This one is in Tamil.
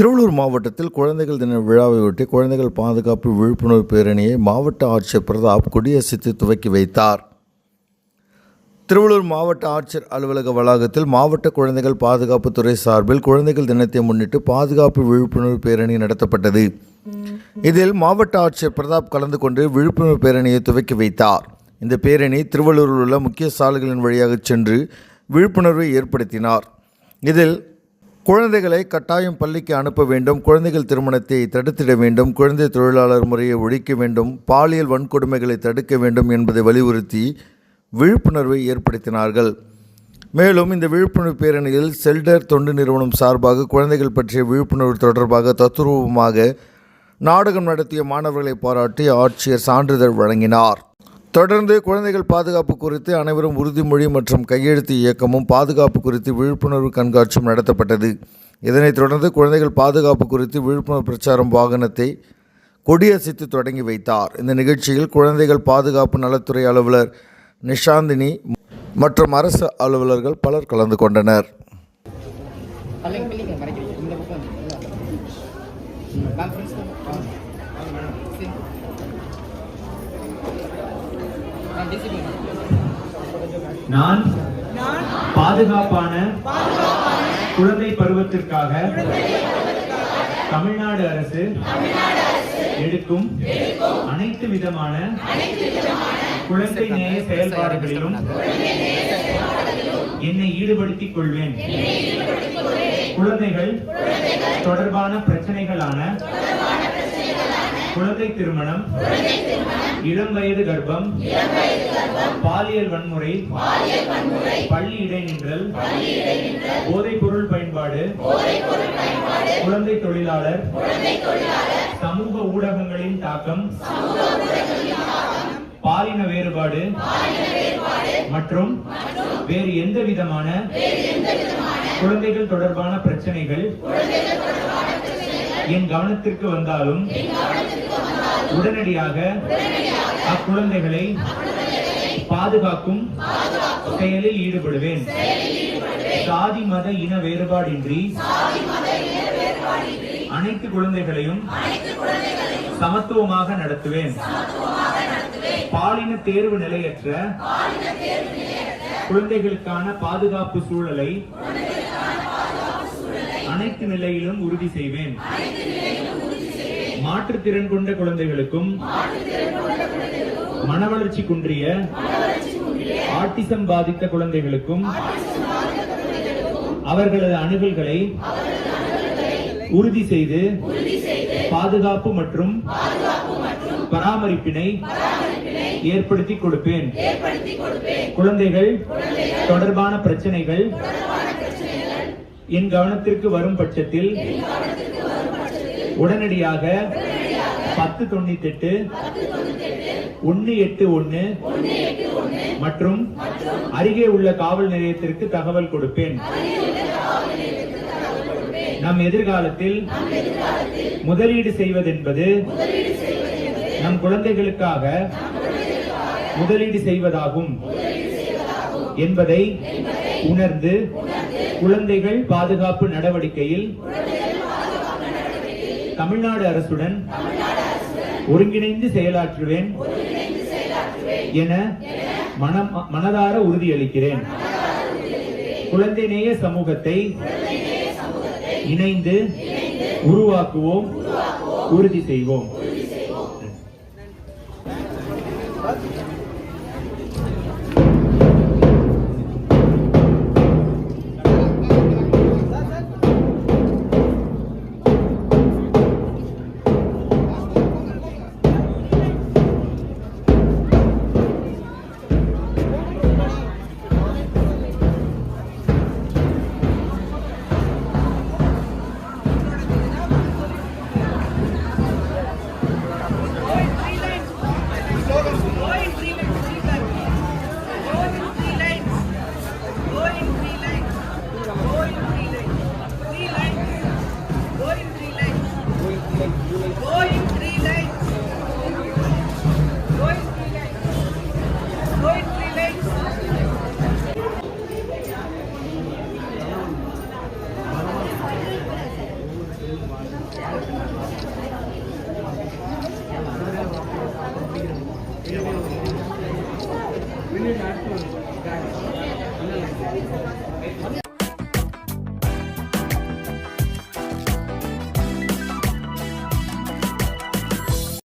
திருவள்ளூர் மாவட்டத்தில் குழந்தைகள் தின விழாவையொட்டி குழந்தைகள் பாதுகாப்பு விழிப்புணர்வு பேரணியை மாவட்ட ஆட்சியர் பிரதாப் கொடியசைத்து துவக்கி வைத்தார். திருவள்ளூர் மாவட்ட ஆட்சியர் அலுவலக வளாகத்தில் மாவட்ட குழந்தைகள் பாதுகாப்புத்துறை சார்பில் குழந்தைகள் தினத்தை முன்னிட்டு பாதுகாப்பு விழிப்புணர்வு பேரணி நடத்தப்பட்டது. இதில் மாவட்ட ஆட்சியர் பிரதாப் கலந்து கொண்டு விழிப்புணர்வு பேரணியை துவக்கி வைத்தார். இந்த பேரணி திருவள்ளூரில் உள்ள முக்கிய சாலைகளின் வழியாக சென்று விழிப்புணர்வை ஏற்படுத்தினார். இதில் குழந்தைகளை கட்டாயம் பள்ளிக்கு அனுப்ப வேண்டும் குழந்தைகள் திருமணத்தை தடுத்திட வேண்டும் குழந்தை தொழிலாளர் முறையை ஒழிக்க வேண்டும் பாலியல் வன்கொடுமைகளை தடுக்க வேண்டும் என்பதை வலியுறுத்தி விழிப்புணர்வை ஏற்படுத்தினார்கள். மேலும் இந்த விழிப்புணர்வு பேரணியில் செல்டர் தொண்டு நிறுவனம் சார்பாக குழந்தைகள் பற்றிய விழிப்புணர்வு தொடர்பாக தத்துரூபமாக நாடகம் நடத்திய மாணவர்களை பாராட்டி ஆட்சியர் சான்றிதழ் வழங்கினார். தொடர்ந்து குழந்தைகள் பாதுகாப்பு குறித்து அனைவரும் உறுதிமொழி மற்றும் கையெழுத்து இயக்கமும் பாதுகாப்பு குறித்து விழிப்புணர்வு கண்காட்சியும் நடத்தப்பட்டது. இதனைத் தொடர்ந்து குழந்தைகள் பாதுகாப்பு குறித்து விழிப்புணர்வு பிரச்சாரம் வாகனத்தை கொடியசைத்து தொடங்கி வைத்தார். இந்த நிகழ்ச்சியில் குழந்தைகள் பாதுகாப்பு நலத்துறை அலுவலர் நிஷாந்தினி மற்றும் அரசு அலுவலர்கள் பலர் கலந்து கொண்டனர். நான் பாதுகாப்பான குழந்தை பருவத்திற்காக தமிழ்நாடு அரசு எடுக்கும் அனைத்து விதமான குழந்தை நேய செயல்பாடுகளிலும் என்னை ஈடுபடுத்திக் கொள்வேன். குழந்தைகள் தொடர்பான பிரச்சனைகளான குழந்தை திருமணம். இளம் வயது கர்ப்பம். பாலியல் வன்முறை. பள்ளி இடைநின்றல். போதைப் பொருள் பயன்பாடு. குழந்தை தொழிலாளர். சமூக ஊடகங்களின் தாக்கம். பாலின வேறுபாடு. மற்றும் வேறு எந்த விதமான குழந்தைகள் தொடர்பான பிரச்சனைகள். என் கவனத்திற்கு வந்தாலும் உடனடியாக அக்குழந்தைகளை பாதுகாக்கும் செயலில் ஈடுபடுவேன். சாதி மத இன வேறுபாடின்றி அனைத்து குழந்தைகளையும் சமத்துவமாக நடத்துவேன். பாலின தேர்வு நிலையற்ற குழந்தைகளுக்கான பாதுகாப்பு சூழலை அனைத்து நிலையிலும் உறுதி செய்வேன். மாற்றுத்திறன் கொண்ட குழந்தைகளுக்கும் மன வளர்ச்சி குன்றிய ஆட்டிசம் பாதித்த குழந்தைகளுக்கும் அவர்களது அணுகல்களை உறுதி செய்து பாதுகாப்பு மற்றும் பராமரிப்பினை ஏற்படுத்தி கொடுப்பேன். குழந்தைகள் தொடர்பான பிரச்சனைகள் என் கவனத்திற்கு வரும் பட்சத்தில் உடனடியாக பத்து தொண்ணூத்தி எட்டு ஒன்னு எட்டு ஒன்னு மற்றும் அருகே உள்ள காவல் நிலையத்திற்கு தகவல் கொடுப்பேன். நம் எதிர்காலத்தில் முதலீடு செய்வதென்பது நம் குழந்தைகளுக்காக முதலீடு செய்வதாகும் என்பதை உணர்ந்து குழந்தைகள் பாதுகாப்பு நடவடிக்கையில் தமிழ்நாடு அரசுடன் ஒருங்கிணைந்து செயலாற்றுவேன் என மனம் மனதார உறுதியளிக்கிறேன். குழந்தை நேய சமூகத்தை இணைந்து உருவாக்குவோம் உறுதி செய்வோம். 俺らが来た。